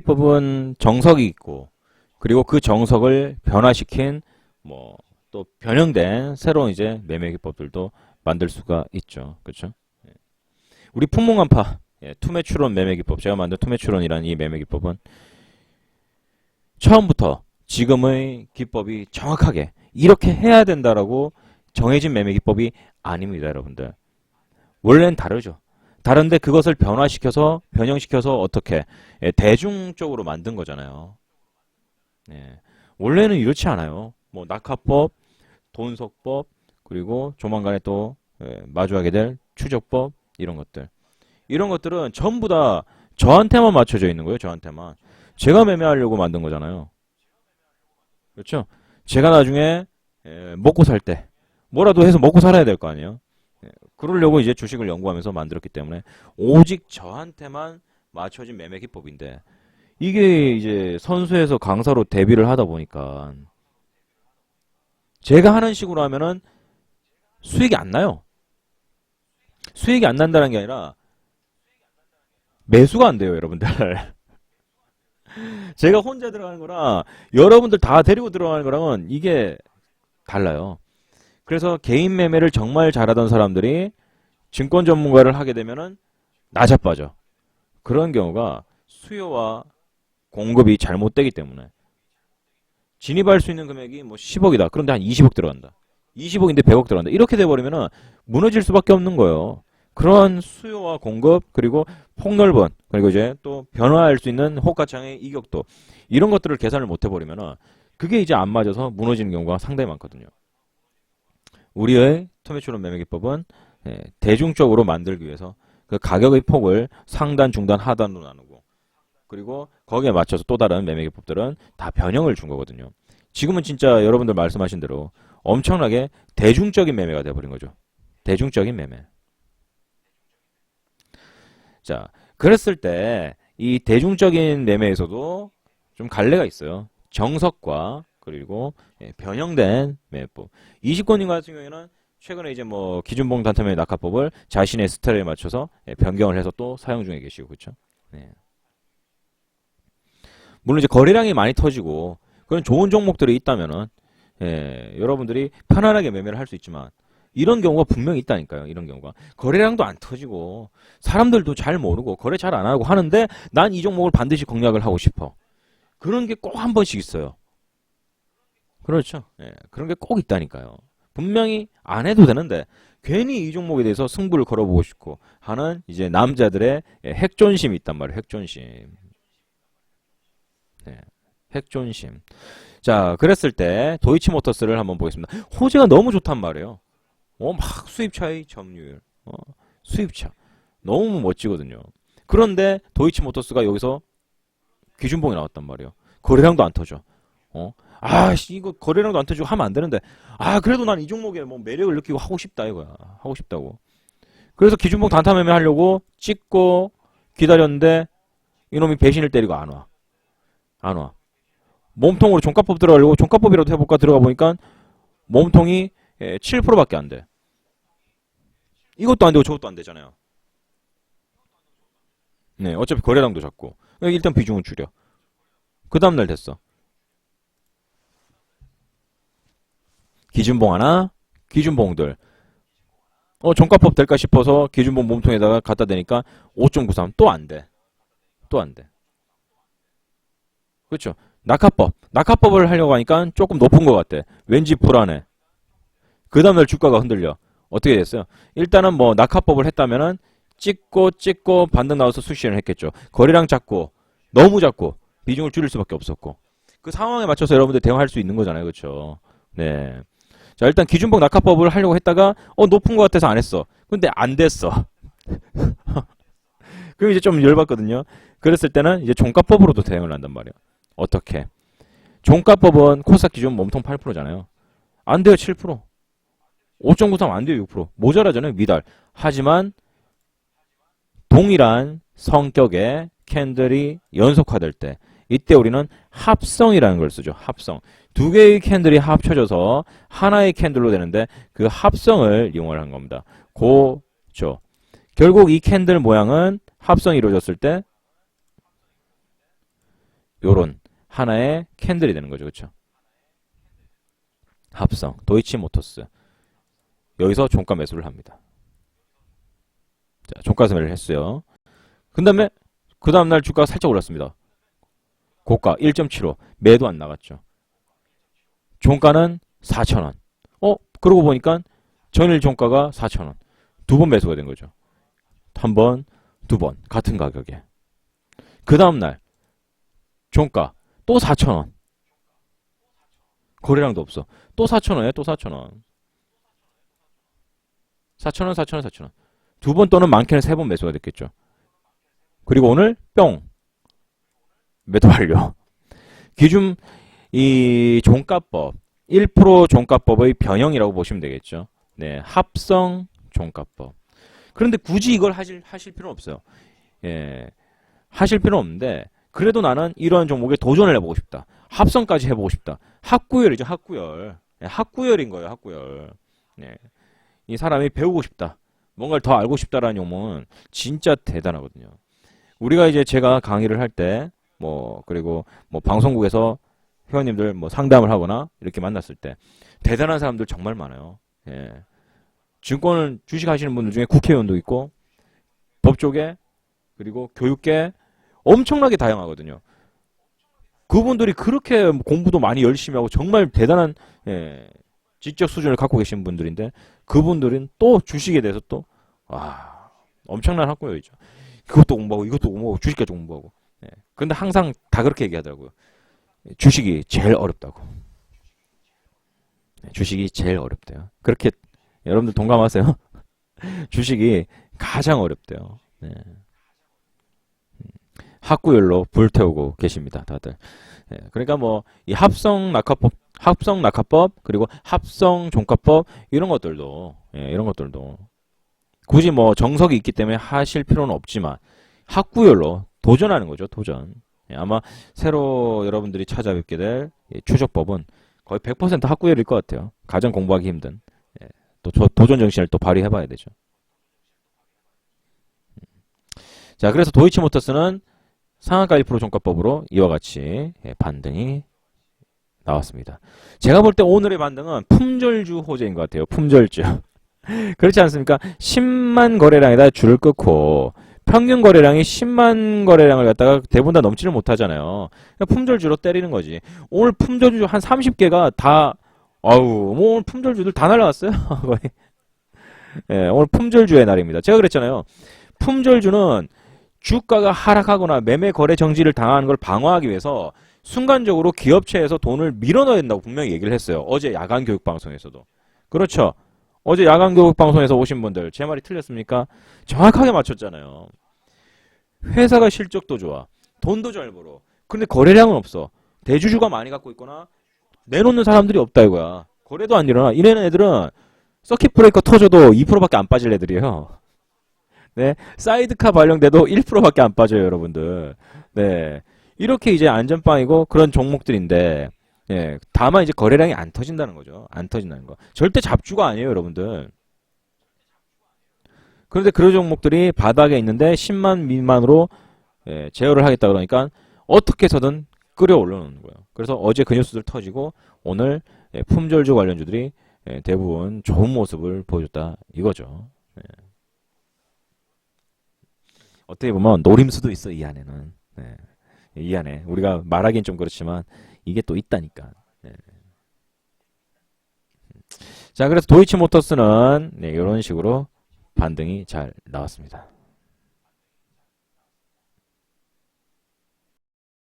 기법은 정석이 있고 그리고 그 정석을 변화시킨 뭐 또 변형된 새로운 이제 매매 기법들도 만들 수가 있죠. 그렇죠? 예. 우리 품목간파 예, 투매추론 매매 기법 제가 만든 투매추론이라는 이 매매 기법은 처음부터 지금의 기법이 정확하게 이렇게 해야 된다라고 정해진 매매 기법이 아닙니다, 여러분들. 원래는 다르죠. 다른데 그것을 변화시켜서 변형시켜서 어떻게 예, 대중 적으로 만든 거잖아요. 예, 원래는 이렇지 않아요. 뭐 낙하법, 돈석법, 그리고 조만간에 또 예, 마주하게 될 추적법 이런 것들. 이런 것들은 전부 다 저한테만 맞춰져 있는 거예요. 저한테만. 제가 매매하려고 만든 거잖아요. 그렇죠? 제가 나중에 예, 먹고 살 때 뭐라도 해서 먹고 살아야 될 거 아니에요. 예, 그러려고 이제 주식을 연구하면서 만들었기 때문에 오직 저한테만 맞춰진 매매 기법인데 이게 이제 선수에서 강사로 데뷔를 하다 보니까 제가 하는 식으로 하면은 수익이 안 나요. 수익이 안 난다는 게 아니라 매수가 안 돼요, 여러분들. 제가 혼자 들어가는 거랑 여러분들 다 데리고 들어가는 거랑은 이게 달라요. 그래서 개인 매매를 정말 잘하던 사람들이 증권 전문가를 하게 되면은 나자빠져. 그런 경우가 수요와 공급이 잘못되기 때문에 진입할 수 있는 금액이 뭐 10억이다. 그런데 한 20억 들어간다. 20억인데 100억 들어간다. 이렇게 돼버리면은 무너질 수밖에 없는 거예요. 그런 수요와 공급 그리고 폭넓은 그리고 이제 또 변화할 수 있는 호가창의 이격도 이런 것들을 계산을 못 해버리면은 그게 이제 안 맞아서 무너지는 경우가 상당히 많거든요. 우리의 토미추론 매매 기법은 예, 대중적으로 만들기 위해서 그 가격의 폭을 상단, 중단, 하단으로 나누고 그리고 거기에 맞춰서 또 다른 매매 기법들은 다 변형을 준 거거든요. 지금은 진짜 여러분들 말씀하신 대로 엄청나게 대중적인 매매가 돼버린 거죠. 대중적인 매매. 자, 그랬을 때 이 대중적인 매매에서도 좀 갈래가 있어요. 정석과 그리고 예, 변형된 매매법. 이식권님 같은 경우에는 최근에 이제 뭐 기준봉 단타매 낙하법을 자신의 스타일에 맞춰서 예, 변경을 해서 또 사용 중에 계시고 그렇죠. 네. 물론 이제 거래량이 많이 터지고 그런 좋은 종목들이 있다면은 예, 여러분들이 편안하게 매매를 할 수 있지만 이런 경우가 분명히 있다니까요. 이런 경우가 거래량도 안 터지고 사람들도 잘 모르고 거래 잘 안 하고 하는데 난 이 종목을 반드시 공략을 하고 싶어. 그런 게 꼭 한 번씩 있어요. 그렇죠. 예, 그런 게 꼭 있다니까요. 분명히 안 해도 되는데 괜히 이 종목에 대해서 승부를 걸어보고 싶고 하는 이제 남자들의 예, 핵존심이 있단 말이에요. 핵존심. 네, 핵존심. 자, 그랬을 때 도이치모터스를 한번 보겠습니다. 호재가 너무 좋단 말이에요. 어, 막 수입 차의 점유율, 어, 수입차 너무 멋지거든요. 그런데 도이치모터스가 여기서 기준봉이 나왔단 말이에요. 거래량도 안 터져. 어, 아, 씨, 이거 거래량 도 안 터지고 하면 안 되는데, 아, 그래도 난 이 종목에 뭐 매력을 느끼고 하고 싶다 이거야. 하고 싶다고. 그래서 기준봉 단타 매매 하려고 찍고 기다렸는데 이놈이 배신을 때리고 안 와. 안 와. 몸통으로 종가법 들어가려고 종가법이라도 해볼까 들어가 보니까 몸통이 예, 7%밖에 안 돼. 이것도 안 되고 저것도 안 되잖아요. 네, 어차피 거래량도 작고. 일단 비중을 줄여. 그 다음날 됐어. 기준봉 하나, 기준봉들. 어, 종가법 될까 싶어서 기준봉 몸통에다가 갖다 대니까 5.93. 또 안 돼. 또 안 돼. 그렇죠. 낙하법. 낙하법을 하려고 하니까 조금 높은 것 같아. 왠지 불안해. 그 다음날 주가가 흔들려. 어떻게 됐어요? 일단은 뭐 낙하법을 했다면은 찍고 찍고 반등 나와서 수신을 했겠죠. 거래량 작고 너무 작고 비중을 줄일 수밖에 없었고 그 상황에 맞춰서 여러분들 대응할 수 있는 거잖아요, 그렇죠? 네. 자 일단 기준봉 낙하법을 하려고 했다가 어 높은 것 같아서 안 했어. 근데 안 됐어. 그럼 이제 좀 열받거든요. 그랬을 때는 이제 종가법으로도 대응을 한단 말이에요. 어떻게? 종가법은 코스닥 기준 몸통 8%잖아요. 안 돼요, 7%. 5.93 안 돼요, 6%. 모자라잖아요, 미달. 하지만 동일한 성격의 캔들이 연속화될 때 이때 우리는 합성이라는 걸 쓰죠. 합성. 두 개의 캔들이 합쳐져서 하나의 캔들로 되는데 그 합성을 이용을 한 겁니다. 고죠. 결국 이 캔들 모양은 합성이 이루어졌을 때 요런 하나의 캔들이 되는 거죠. 그렇죠? 합성 도이치 모터스 여기서 종가 매수를 합니다. 자, 종가 매수를 했어요. 그 다음에 그 다음날 주가가 살짝 올랐습니다. 고가 1.75 매도 안 나갔죠. 종가는 4,000원. 어? 그러고 보니까 전일 종가가 4,000원. 두 번 매수가 된 거죠. 한 번, 두 번. 같은 가격에. 그 다음날 종가 또 4,000원. 거래량도 없어. 또 4,000원에 또 4,000원. 4,000원, 4,000원, 4,000원. 두 번 또는 많게는 세 번 매수가 됐겠죠. 그리고 오늘 뿅 매도 완료. 기준 이 종가법 1% 종가법의 변형이라고 보시면 되겠죠. 네, 합성 종가법. 그런데 굳이 이걸 하실 하실 필요는 없어요. 예, 하실 필요는 없는데 그래도 나는 이런 종목에 도전을 해보고 싶다. 합성까지 해보고 싶다. 학구열이죠, 학구열. 예, 학구열인 거예요, 학구열. 네. 이 사람이 배우고 싶다. 뭔가를 더 알고 싶다라는 욕망은 진짜 대단하거든요. 우리가 이제 제가 강의를 할 때, 뭐, 그리고 뭐 방송국에서 회원님들 뭐 상담을 하거나 이렇게 만났을 때, 대단한 사람들 정말 많아요. 예. 증권을 주식 하시는 분들 중에 국회의원도 있고, 법 쪽에, 그리고 교육계, 엄청나게 다양하거든요. 그분들이 그렇게 공부도 많이 열심히 하고 정말 대단한, 예, 지적 수준을 갖고 계신 분들인데, 그분들은 또 주식에 대해서 또, 와, 엄청난 학구열이죠. 그것도 공부하고 이것도 공부하고 주식까지 공부하고. 예. 근데 항상 다 그렇게 얘기하더라고요. 주식이 제일 어렵다고. 네, 주식이 제일 어렵대요. 그렇게 여러분들 동감하세요? 주식이 가장 어렵대요. 네. 음, 학구열로 불태우고 계십니다, 다들. 예, 그러니까 뭐 이 합성 낙하법, 합성 낙하법 그리고 합성 종가법 이런 것들도 예, 이런 것들도 굳이 뭐 정석이 있기 때문에 하실 필요는 없지만 학구열로 도전하는 거죠. 도전. 예, 아마 새로 여러분들이 찾아뵙게 될이 추적법은 거의 100% 학구열일 것 같아요. 가장 공부하기 힘든. 예, 또 저- 도전 정신을 또 발휘해봐야 되죠. 음. 자, 그래서 도이치모터스는 상한가 1% 종가법으로 이와 같이 예, 반등이 나왔습니다. 제가 볼 때 오늘의 반등은 품절주 호재인 것 같아요. 품절주. 그렇지 않습니까? 10만 거래량에다 줄을 끊고 평균 거래량이 10만 거래량을 갖다가 대부분 다 넘지를 못하잖아요. 그러니까 품절주로 때리는 거지. 오늘 품절주 한 30개가 다 아우 뭐 오늘 품절주들 다 날라왔어요. 거의. 예, 오늘 품절주의 날입니다. 제가 그랬잖아요. 품절주는 주가가 하락하거나 매매 거래 정지를 당하는 걸 방어하기 위해서 순간적으로 기업체에서 돈을 밀어넣어야 된다고 분명히 얘기를 했어요. 어제 야간 교육 방송에서도. 그렇죠. 어제 야간 교육 방송에서 오신 분들 제 말이 틀렸습니까? 정확하게 맞췄잖아요. 회사가 실적도 좋아. 돈도 잘 벌어. 근데 거래량은 없어. 대주주가 많이 갖고 있거나 내놓는 사람들이 없다 이거야. 거래도 안 일어나. 이래는 애들은 서킷 브레이커 터져도 2%밖에 안 빠질 애들이에요. 네. 사이드카 발령돼도 1%밖에 안 빠져요, 여러분들. 네. 이렇게 이제 안전빵이고 그런 종목들인데 예, 다만 이제 거래량이 안 터진다는 거죠. 안 터진다는 거. 절대 잡주가 아니에요, 여러분들. 그런데 그런 종목들이 바닥에 있는데 10만 미만으로 예, 제어를 하겠다 그러니까 어떻게 해서든 끌어 올려 놓는 거예요. 그래서 어제 그 뉴스들 터지고 오늘 예, 품절주 관련주들이 예, 대부분 좋은 모습을 보여줬다 이거죠. 예. 어떻게 보면 노림수도 있어 이 안에는. 예. 이 안에 우리가 말하기는 좀 그렇지만 이게 또 있다니까. 예. 자, 그래서 도이치모터스는 네, 이런 식으로 반등이 잘 나왔습니다.